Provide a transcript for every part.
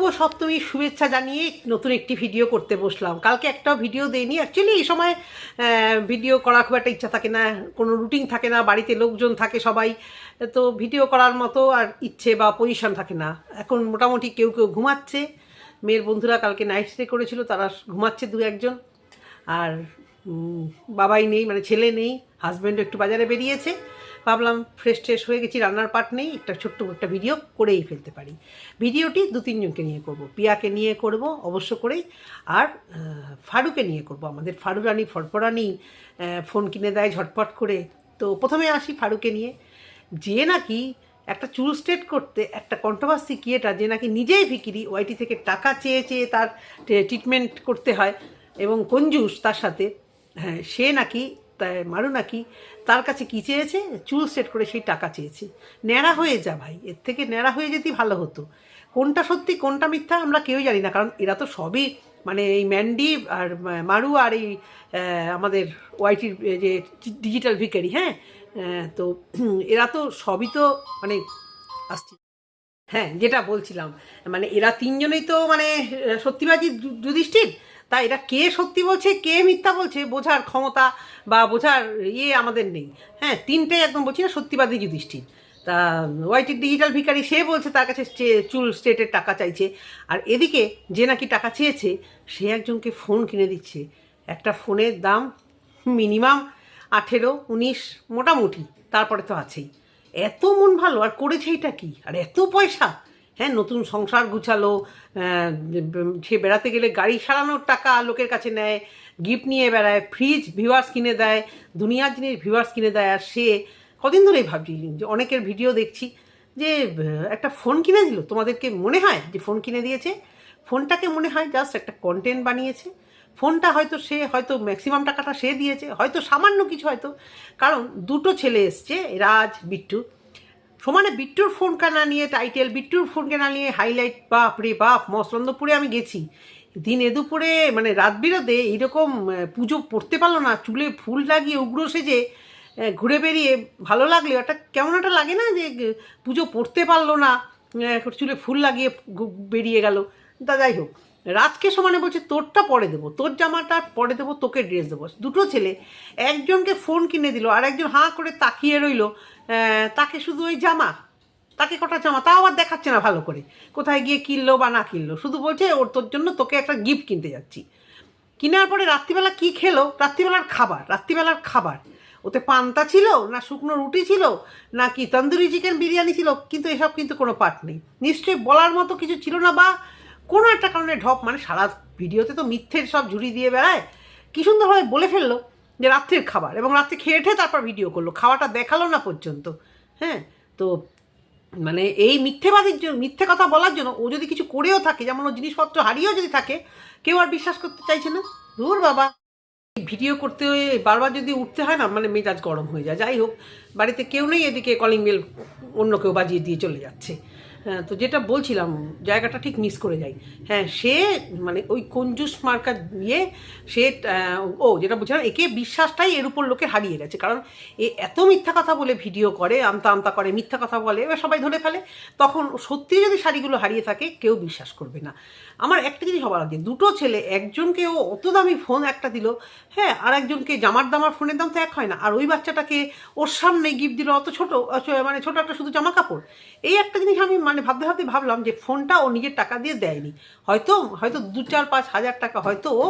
শুভ সপ্তমীর শুভেচ্ছা জানিয়ে নতুন একটি ভিডিও করতে বসলাম। কালকে একটাও ভিডিও দেইনি। অ্যাকচুয়ালি এই সময় ভিডিও করার খুব একটা ইচ্ছা থাকে না। কোনো রুটিন থাকে না। বাড়িতে লোকজন থাকে সবাই। তো ভিডিও করার মতো আর ইচ্ছে বা পজিশন থাকে না। এখন মোটামুটি কেউ কেউ ঘুমাচ্ছে। মেয়ের বন্ধুরা কালকে নাইট স্টে করেছিল, তারা ঘুমাচ্ছে দু একজন। আর বাবাই নেই মানে ছেলে নেই। হাজব্যান্ডও একটু বাজারে বেরিয়েছে। ভাবলাম ফ্রেশ ট্রেশ হয়ে গেছি রান্নার পাট নেই একটা ছোট্ট একটা ভিডিও করেই ফেলতে পারি। ভিডিওটি দু তিনজনকে নিয়ে করব। পিয়াকে নিয়ে করব অবশ্য করেই আর ফারুকে নিয়ে করব। আমাদের ফারুরানি ফরফরানি আহ, ফোন কিনে দেয় ঝটপট করে। তো প্রথমে আসি ফারুকে নিয়ে। যে নাকি একটা চুল স্ট্রেট করতে একটা কন্ট্রোভার্সি ক্রিয়েটার যে নাকি নিজেই ভিকিরি ওয়াইটি থেকে টাকা চেয়ে চেয়ে তার ট্রিটমেন্ট করতে হয় এবং কঞ্জুস তার সাথে হ্যাঁ সে নাকি মারু নাকি? তার কাছে কী চেয়েছে? চুল সেট করে সেই টাকা চেয়েছে। ন্যাড়া হয়ে যা ভাই, এর থেকে ন্যাড়া হয়ে যেতেই ভালো হতো। কোনটা সত্যি, কোনটা মিথ্যা আমরা কেউই জানি না, কারণ এরা তো সবই মানে এই ম্যান্ডি আর মারু আর এই আমাদের ওয়াইটির যে ডিজিটাল ভিকারি হ্যাঁ? তো এরা তো সবই তো মানে আসছি। হ্যাঁ যেটা বলছিলাম মানে এরা তিনজনেই তো মানে সত্যিবাদী যুধিষ্ঠির তা এরা কে সত্যি বলছে, কে মিথ্যা বলছে, বোঝার ক্ষমতা বা বোঝার ইয়ে আমাদের নেই। হ্যাঁ তিনটে একদম বলছি না, সত্যিবাদী যুধিষ্ঠির। তা ওয়াইটির ডিজিটাল ভিকারি সে বলছে তার কাছে চুল, স্টেটের টাকা চাইছে। আর এদিকে যে নাকি টাকা চেয়েছে, সে একজনকে ফোন কিনে দিচ্ছে। একটা ফোনের দাম মিনিমাম আঠেরো, উনিশ, মোটামুটি, তারপরে তো আছেই। এত মন ভালো, আর করেছে এটা কি? আর এত পয়সা! হ্যাঁ নতুন সংসার গুছালো সে বেড়াতে গেলে গাড়ি সারানোর টাকা লোকের কাছে নেয়, গিফট নিয়ে বেড়ায় ফ্রিজ ভিউয়ার্স কিনে দেয়, দুনিয়ার জিনিস ভিউয়ার্স কিনে দেয়। আর সে কদিন ধরেই ভাবছি, যে অনেকের ভিডিও দেখছি যে একটা ফোন কিনে দিল। তোমাদেরকে মনে হয় যে ফোন কিনে দিয়েছে? ফোনটাকে মনে হয় জাস্ট একটা কন্টেন্ট বানিয়েছে। ফোনটা হয়তো সে, হয়তো ম্যাক্সিমাম টাকাটা সে দিয়েছে। হয়তো সামান্য কিছু হয়তো। কারণ দুটো ছেলে এসছে, রাজ, বিট্টু। সমানে বিট্টুর ফোন কেনা নিয়ে টাইটেল বিট্টুর ফোন কেনা নিয়ে হাইলাইট বাপ রে বাপ মসলন্দপুরে আমি গেছি। দিনে দুপুরে মানে রাত বিরোধে এইরকম পুজো পড়তে পারল না, চুলে ফুল লাগিয়ে উগ্র সেজে ঘুরে বেরিয়ে ভালো লাগলে। ওটা কেমন একটা লাগে না যে পুজো পড়তে পারল না চুলে ফুল লাগিয়ে বেরিয়ে গেল। তা যাই হোক রাজকে সমানে বলছে, তোরটা পরে দেবো, তোর জামাটা পরে দেবো, তোকে ড্রেস দেবো। দুটো ছেলে একজনকে ফোন কিনে দিল আর একজন হাঁ করে তাকিয়ে রইল তাকে শুধু ওই জামা, তাকে কটা জামা, তাও আবার দেখাচ্ছে না ভালো করে। কোথায় গিয়ে কিনলো বা না কিনলো। শুধু বলছে, ওর তোর জন্য তোকে একটা গিফট কিনতে যাচ্ছি। কেনার পরে রাত্রিবেলা কি খেলো? রাত্রিবেলার খাবার রাত্রিবেলার খাবার। ওতে পান্তা ছিল, না শুকনো রুটি ছিল না কি তন্দুরি চিকেন বিরিয়ানি ছিল, কিন্তু এসব কিন্তু কোনো পার্ট নেই। নিশ্চয়ই বলার মতো কিছু ছিল না বা কোনো একটা কারণে ঢপ মানে সারা ভিডিওতে তো মিথ্যের সব ঝুড়ি দিয়ে বেড়ায়। কী সুন্দরভাবে বলে ফেলল। যে রাত্রের খাবার এবং রাত্রে খেয়ে ঠেয়ে তারপর ভিডিও করল। খাওয়াটা দেখাল না পর্যন্ত। হ্যাঁ? তো মানে এই মিথ্যেবাদীর জন্য, মিথ্যে কথা বলার জন্য ও যদি কিছু করেও থাকে, যেমন ও জিনিসপত্র হারিয়েও যদি থাকে, কেউ আর বিশ্বাস করতে চাইছে না। দূর বাবা। ভিডিও করতে বারবার যদি উঠতে হয় না মানে মেজাজ গরম হয়ে যায়। যাই হোক, বাড়িতে কেউ নেই, এদিকে কলিং বেল অন্য কেউ বাজিয়ে দিয়ে চলে যাচ্ছে। হ্যাঁ তো যেটা বলছিলাম, জায়গাটা ঠিক মিস করে যাই। হ্যাঁ সে মানে ওই কঞ্জুস মার্কা ইয়ে সে ও যেটা বলছিলাম, একে বিশ্বাসটাই এর উপর লোকে হারিয়ে গেছে। কারণ এ এত মিথ্যা কথা বলে ভিডিও করে, আমতা আমতা করে, মিথ্যা কথা বলে, এবার সবাই ধরে ফেলে, তখন সত্যি যদি শাড়িগুলো হারিয়ে থাকে, কেউ বিশ্বাস করবে না। আমার একটা জিনিস হবার আগে দুটো ছেলে, একজনকে ও অত দামি ফোন একটা দিল হ্যাঁ আর একজনকে জামার দামার ফোনের দাম তো এক হয় না, আর ওই বাচ্চাটাকে ওর সামনে গিফট দিল, অত ছোট মানে ছোট একটা শুধু জামা কাপড় এই একটা জিনিস আমি মানে ভাবতে ভাবতে ভাবলাম যে ফোনটা ও নিজের টাকা দিয়ে দেয়নি। হয়তো হয়তো দু চার পাঁচ হাজার টাকা হয়তো ও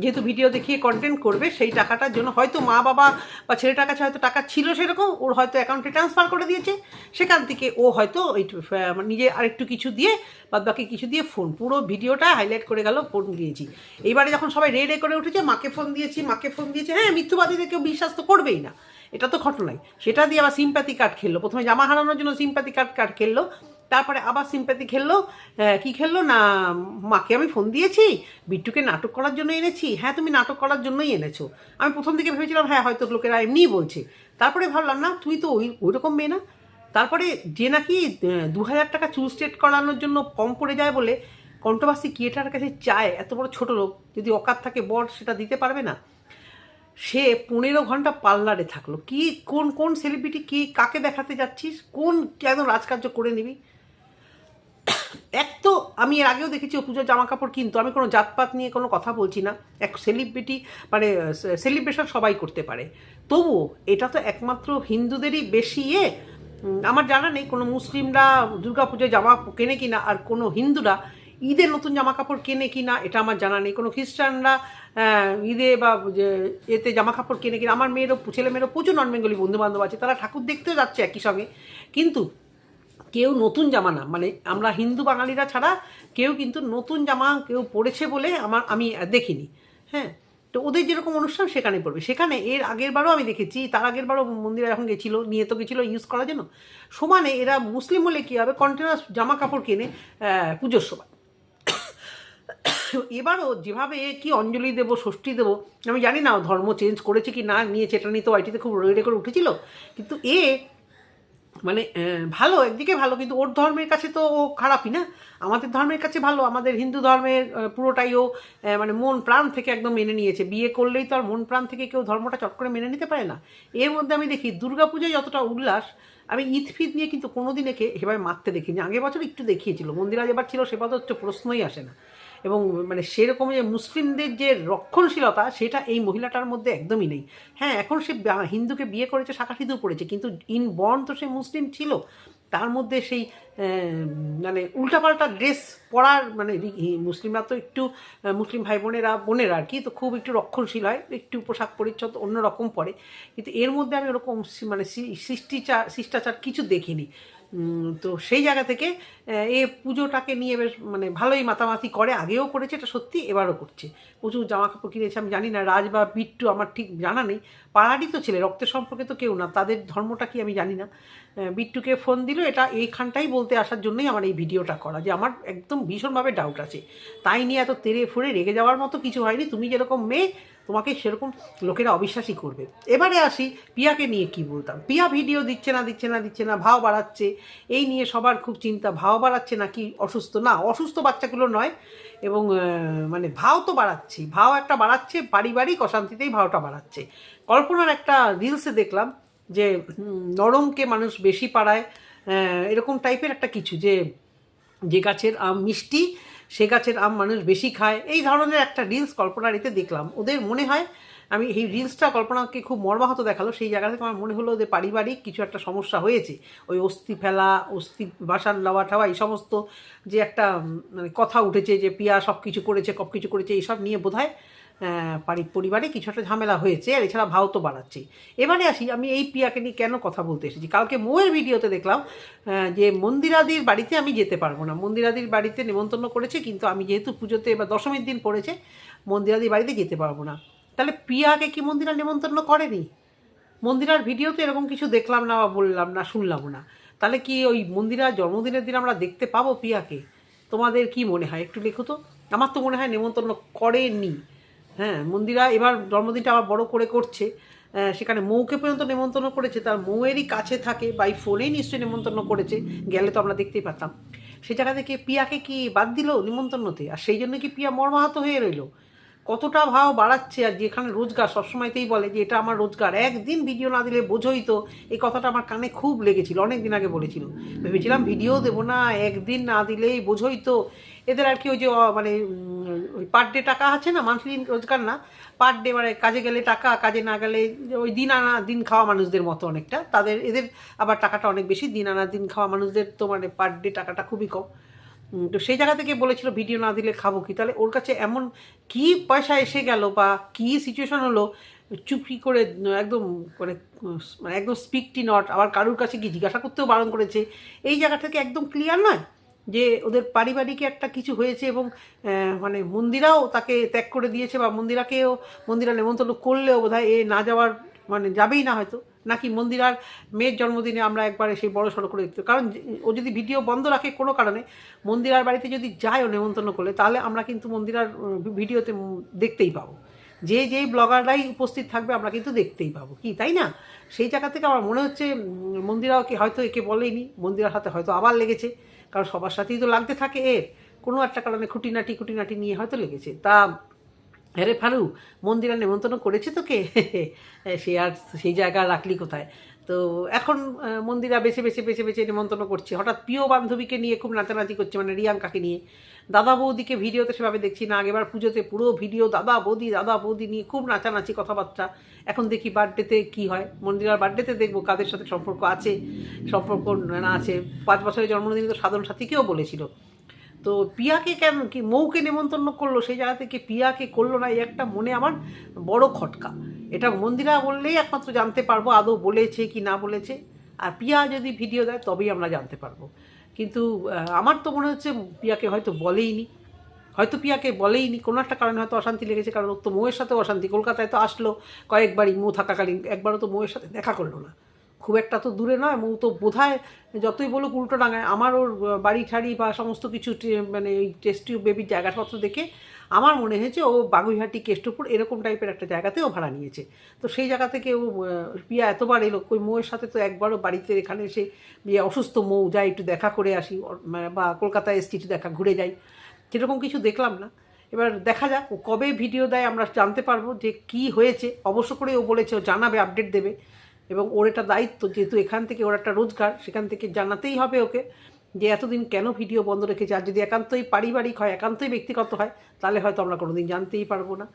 যেহেতু ভিডিও দেখিয়ে কন্টেন্ট করবে সেই টাকাটার জন্য হয়তো মা বাবা বা ছেলেটার কাছে হয়তো টাকা ছিল সেরকম ওর হয়তো অ্যাকাউন্টে ট্রান্সফার করে দিয়েছে। সেখান থেকে ও হয়তো ওই আহ, নিজে আরেকটু কিছু দিয়ে বাদ বাকি কিছু দিয়ে ফোন পুরো ভিডিওটা হাইলাইট করে গেল ফোন দিয়েছি। এইবারে যখন সবাই রে রে করে উঠেছে মাকে ফোন দিয়েছি মাকে ফোন দিয়েছে হ্যাঁ মিথ্যুবাদীদের কেউ বিশ্বাস তো করবেই না। এটা তো ঘটনাই। সেটা দিয়ে আবার সিম্প্যাথি কার্ড খেললো। প্রথমে জামা হারানোর জন্য সিম্প্যাথি কার্ড কার্ড খেললো। তারপরে আবার সিম্প্যাথি খেললো আহ, কি খেললো? না মাকে আমি ফোন দিয়েছি বিট্টুকে নাটক করার জন্য এনেছি। হ্যাঁ তুমি নাটক করার জন্যই এনেছো। আমি প্রথম দিকে ভেবেছিলাম হ্যাঁ হয়তো লোকেরা এমনিই বলছে। তারপরে ভাবলাম না তুই তো ওই ওই রকম মেয়ে না। তারপরে যে নাকি দু হাজার টাকা চুল স্ট্রেট করানোর জন্য কম পড়ে যায় বলে কন্ট্রোভার্সি ক্রিয়েটারের কাছে চায় এত বড় ছোট লোক যদি অকাত থাকে বর সেটা দিতে পারবে না। সে পনেরো ঘণ্টা পার্লারে থাকল। কি কোন কোন সেলিব্রিটি কি কাকে দেখাতে যাচ্ছিস? কোন একদম রাজকার্য করে নিবি? এক তো আমি এর আগেও দেখেছি, ও পুজোর জামা কাপড় কিন্তু। আমি কোনো জাতপাত নিয়ে কোনো কথা বলছি না। এক সেলিব্রিটি মানে সেলিব্রেশন সবাই করতে পারে। তবুও এটা তো একমাত্র হিন্দুদেরই বেশি ইয়ে আমার জানা নেই কোনো মুসলিমরা দুর্গা দুর্গাপুজোয় জামা কেনে কিনা, আর কোনো হিন্দুরা ঈদে নতুন জামা কাপড় কেনে কিনা, এটা আমার জানা নেই। কোনো খ্রিস্টানরা ঈদে বা এতে জামা কাপড় কেনে কিনা, আমার মেয়েরও, ছেলে মেয়েরও প্রচুর নন বেঙ্গলি বন্ধু বান্ধব আছে, তারা ঠাকুর দেখতেও যাচ্ছে একই সঙ্গে। কিন্তু কেউ নতুন জামা না। মানে আমরা হিন্দু বাঙালিরা ছাড়া কেউ কিন্তু নতুন জামা কেউ পরেছে বলে আমার আমি দেখিনি। হ্যাঁ? তো ওদের যেরকম অনুষ্ঠান সেখানে পড়বে। সেখানে এর আগের বারও আমি দেখেছি, তার আগের বারও মন্দিরে যখন গেছিল, নিয়ে তো গেছিল ইউজ করার জন্য। সমানে এরা মুসলিম হলে কী হবে? কন্টেনার জামা কাপড় কেনে পুজোর সময়। এবারও যেভাবে কি অঞ্জলি দেবো, ষষ্ঠী দেবো, আমি জানি না ধর্ম চেঞ্জ করেছে কি না, নিয়েছে এটা নিয়ে তো আইটিতে খুব রেডে করে উঠেছিল। কিন্তু এ মানে ভালো, একদিকে ভালো, কিন্তু ওর ধর্মের কাছে তো ও খারাপই না। আমাদের ধর্মের কাছে ভালো, আমাদের হিন্দু ধর্মের পুরোটাই ও মানে মন প্রাণ থেকে একদম মেনে নিয়েছে। বিয়ে করলেই তো আর মন প্রাণ থেকে কেউ ধর্মটা চট করে মেনে নিতে পারে না। এর মধ্যে আমি দেখি, দুর্গাপূজায় যতটা উল্লাস, আমি ঈদ ফিদ নিয়ে কিন্তু কোনোদিন একে এভাবে মারতে দেখিনি। আগের বছর একটু দেখিয়েছিল। মন্দিরা যেবার ছিল সেবার তো প্রশ্নই আসে না। এবং মানে সেরকম যে মুসলিমদের যে রক্ষণশীলতা, সেটা এই মহিলাটার মধ্যে একদমই নেই। হ্যাঁ এখন সে হিন্দুকে বিয়ে করেছে শাখা পড়েছে, কিন্তু ইন বর্ন তো সে মুসলিম ছিল। তার মধ্যে সেই মানে উল্টাপাল্টা ড্রেস পরার মানে মুসলিমরা তো একটু মুসলিম ভাই বোনেরা বোনেরা আর কি, তো খুব একটু রক্ষণশীল হয়, একটু পোশাক পরিচ্ছদ অন্যরকম পরে। কিন্তু এর মধ্যে আমি ওরকম মানে শিষ্টিচার শিষ্টাচার কিছু দেখিনি। তো সেই জায়গা থেকে, এ পুজোটাকে নিয়ে বেশ মানে ভালোই মাতামাতি করে, আগেও করেছে, এটা সত্যি এবারও করছে। প্রচুর জামা কাপড় কিনেছে, আমি জানি না, রাজ বা বিট্টু, আমার ঠিক জানা নেই। পাড়ারই তো ছেলে, রক্তের সম্পর্কে তো কেউ না, তাদের ধর্মটা কি আমি জানি না। বিট্টুকে ফোন দিল, এটা এইখানটাই বলতে আসার জন্যই আমার এই ভিডিওটা করা, যে আমার একদম ভীষণভাবে ডাউট আছে। তাই নিয়ে এত তেরে ফুরে রেগে যাওয়ার মতো কিছু হয়নি, তুমি যেরকম মেয়ে তোমাকে সেরকম লোকেরা অবিশ্বাসই করবে। এবারে আসি পিয়াকে নিয়ে কি বলতাম? পিয়া ভিডিও দিচ্ছে না দিচ্ছে না দিচ্ছে না, ভাও বাড়াচ্ছে। এই নিয়ে সবার খুব চিন্তা, ভাও বাড়াচ্ছে নাকি অসুস্থ? না, অসুস্থ বাচ্চাগুলো নয়, এবং মানে ভাও তো বাড়াচ্ছি ভাও একটা বাড়াচ্ছে, পারিবারিক অশান্তিতেই ভাওটা বাড়াচ্ছে। কল্পনার একটা রিলসে দেখলাম যে নরমকে মানুষ বেশি পাড়ায় এরকম টাইপের একটা কিছু যে যে গাছের আম মিষ্টি সে গাছের আম মানুষ বেশি খায়। এই ধরনের একটা রিলস কল্পনার এতে দেখলাম। ওদের মনে হয়, আমি এই রিলসটা কল্পনাকে খুব মর্মাহত দেখাল। সেই জায়গা থেকে আমার মনে হলো ওদের পারিবারিক কিছু একটা সমস্যা হয়েছে। ওই অস্থি ফেলা, অস্থি বাসান লাওয়া ঠাওয়া, এই সমস্ত যে একটা মানে কথা উঠেছে যে পিয়া সব কিছু করেছে সব কিছু করেছে, এইসব নিয়ে বোধ হয় পারি পরিবারে কিছু একটা ঝামেলা হয়েছে, আর এছাড়া ভাও তো বাড়াচ্ছে এবারে আসি, আমি এই পিয়াকে নিয়ে কেন কথা বলতে এসেছি? কালকে মোয়ের ভিডিওতে দেখলাম যে মন্দিরাদির বাড়িতে আমি যেতে পারব না। মন্দিরাদির বাড়িতে নিমন্ত্রণ করেছে, কিন্তু আমি যেহেতু পুজোতে এবার দশমীর দিন পড়েছে, মন্দিরাদির বাড়িতে যেতে পারব না। তাহলে পিয়াকে কি মন্দিরা নিমন্ত্রণ করেনি? মন্দিরার ভিডিওতে এরকম কিছু দেখলাম না বা বললাম না, শুনলাম না। তাহলে কি ওই মন্দিরার জন্মদিনের দিন আমরা দেখতে পাবো পিয়াকে তোমাদের কি মনে হয়? একটু লেখো তো। আমার তো মনে হয় নেমন্তন্ন করেনি। হ্যাঁ মন্দিরা এবার জন্মদিনটা আবার বড় করে করছে। সেখানে মৌকে পর্যন্ত নেমন্তন্ন করেছে। তার মৌয়েরই কাছে থাকে বাই ফোনেই নিশ্চয়ই নেমন্তন্ন করেছে। গেলে তো আমরা দেখতেই পারতাম। সে জায়গা থেকে পিয়াকে কি বাদ দিল নিমন্ত্রণতে? আর সেই জন্য কি পিয়া মর্মাহত হয়ে রইল? কতটা ভাও বাড়াচ্ছে আর যেখানে রোজগার, সবসময়তেই বলে যে এটা আমার রোজগার। একদিন ভিডিও না দিলে বোঝোই তো। এই কথাটা আমার কানে খুব লেগেছিল অনেক দিন আগে বলেছিল। ভেবেছিলাম ভিডিও দেবো না, একদিন না দিলেই বোঝোই তো। এদের আর কি ওই যে মানে ওই পার ডে টাকা আছে না, মান্থলি রোজগার না পার ডে মানে কাজে গেলে টাকা, কাজে না গেলে ওই দিন আনা, দিন খাওয়া মানুষদের মতো অনেকটা। তাদের, এদের আবার টাকাটা অনেক বেশি, দিন আনা, দিন খাওয়া মানুষদের তো মানে পার ডে টাকাটা খুবই কম। তো সেই জায়গা থেকে বলেছিল, ভিডিও না দিলে খাব কি? তাহলে ওর কাছে এমন কি পয়সা এসে গেল বা কি সিচুয়েশন হলো, চুপি করে, একদম মানে মানে একদম স্পিকটি নট আবার কারুর কাছে কি জিজ্ঞাসা করতেও বারণ করেছে? এই জায়গা থেকে একদম ক্লিয়ার নয়? যে ওদের পারিবারিক একটা কিছু হয়েছে এবং মানে মন্দিরাও তাকে ত্যাগ করে দিয়েছে বা মন্দিরাকেও, মন্দিরা নেমন্তন্ন করলেও বোধহয় এ না যাওয়ার মানে যাবেই না হয়তো। নাকি মন্দিরার মেয়ের জন্মদিনে আমরা একবার সেই বড় সড়ো করে দেখতে কারণ ও যদি ভিডিও বন্ধ রাখে কোনো কারণে, মন্দিরার বাড়িতে যদি যায় ও নেমন্তন্ন করলে, তাহলে আমরা কিন্তু মন্দিরার ভিডিওতে দেখতেই পাবো। যে যেই ব্লগাররাই উপস্থিত থাকবে, আমরা কিন্তু দেখতেই পাবো। কি, তাই না? সেই জায়গা থেকে আমার মনে হচ্ছে মন্দিরাও কি হয়তো একে বলেনি মন্দিরার হাতে হয়তো আবার লেগেছে। কারণ সবার সাথেই তো লাগতে থাকে এর। কোনো একটা কারণে খুঁটিনাটি খুঁটিনাটি নিয়ে হয়তো লেগেছে। তা, আরে ফারু মন্দিরা নেমন্তন্ন করেছে তোকে? সে আর সেই জায়গা রাখলি কোথায়? তো এখন মন্দিরা বেছে বেছে বেছে বেছে নিমন্ত্রণ করছে। হঠাৎ প্রিয় বান্ধবীকে নিয়ে খুব নাচানাচি করছে মানে রিয়াঙ্কাকে নিয়ে। দাদা বৌদিকে ভিডিওতে সেভাবে দেখছি না আগেবার পুজোতে পুরো ভিডিও, দাদা বৌদি দাদা বৌদি নিয়ে খুব নাচানাচি কথাবার্তা। এখন দেখি বার্থডেতে কি হয়। মন্দিরার বার্থডেতে দেখব কাদের সাথে সম্পর্ক আছে, সম্পর্ক না আছে। পাঁচ বছরের জন্মদিনে তো সাধারণ সাথীকেও বলেছিল। তো পিয়াকে কেন, কি মৌকে নেমন্তন্ন করল? সেই জায়গা থেকে পিয়াকে করল না, এই একটা মনে আমার বড় খটকা। এটা মন্দিরা বললেই একমাত্র জানতে পারব আদৌ বলেছে কি না বলেছে। আর পিয়া যদি ভিডিও দেয় তবেই আমরা জানতে পারব। কিন্তু আমার তো মনে হচ্ছে পিয়াকে হয়তো বলেইনি। হয়তো পিয়াকে বলেইনি। কোনো একটা কারণে হয়তো অশান্তি লেগেছে কারণ ওর তো মৌয়ের সাথেও অশান্তি। কলকাতায় তো আসলো কয়েকবারই মৌ থাকাকালীন। একবারও তো মৌয়ের সাথে দেখা করল না। খুব একটা তো দূরে নয় মৌ তো বোধহয় যতই বলুক উল্টো ডাঙায়। আমার ওর বাড়ি ঠাড়ি বা সমস্ত কিছু মানে ওই টেস্ট টিউব বেবির জায়গাপত্র দেখে আমার মনে হয়েছে ও বাগুইহাটি, কেষ্টপুর এরকম টাইপের একটা জায়গাতেও ভাড়া নিয়েছে। তো সেই জায়গা থেকে ও পিয়া এতবার এলো ওই মৌয়ের সাথে তো একবারও বাড়িতে এখানে এসে বিয়ে অসুস্থ মৌ, যাই একটু দেখা করে আসি মানে বা কলকাতায় এসছি একটু দেখা, ঘুরে যাই। সেরকম কিছু দেখলাম না। এবার দেখা যাক, ও কবে ভিডিও দেয় আমরা জানতে পারব যে কি হয়েছে। অবশ্য করে ও বলেছে, ও জানাবে আপডেট দেবে। এবং ওর একটা দায়িত্ব, যেহেতু এখান থেকে ওর একটা রোজগার, সেখান থেকে জানাতেই হবে ওকে। যে এতদিন কেন ভিডিও বন্ধ রেখেছে? আর যদি একান্তই পারিবারিক হয়, একান্তই ব্যক্তিগত হয়, তাহলে হয়তো আমরা কোনোদিন জানতেই পারব না।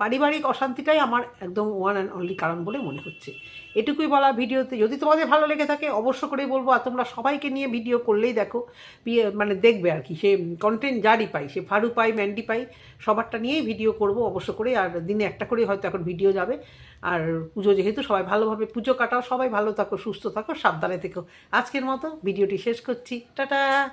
পারিবারিক অশান্তিটাই আমার একদম ওয়ান অ্যান্ড অনলি কারণ বলে মনে হচ্ছে। এটুকুই বলা ভিডিওতে। যদি তোমাদের ভালো লেগে থাকে, অবশ্য করে বলব, আর তোমরা সবাইকে নিয়ে ভিডিও করলেই দেখো মানে দেখবে আর কি। সে কন্টেন্ট যারই পাই, সে ফারু পাই, ম্যান্ডি পাই, সবারটা নিয়েই ভিডিও করব অবশ্য করে, আর দিনে একটা করে হয়তো এখন ভিডিও যাবে। আর পুজো যেহেতু সবাই ভালোভাবে পুজো কাটাও, সবাই ভালো থাকো, সুস্থ থাকো, সাবধানে থেকো। আজকের মতো ভিডিওটি শেষ করছি। টাটা!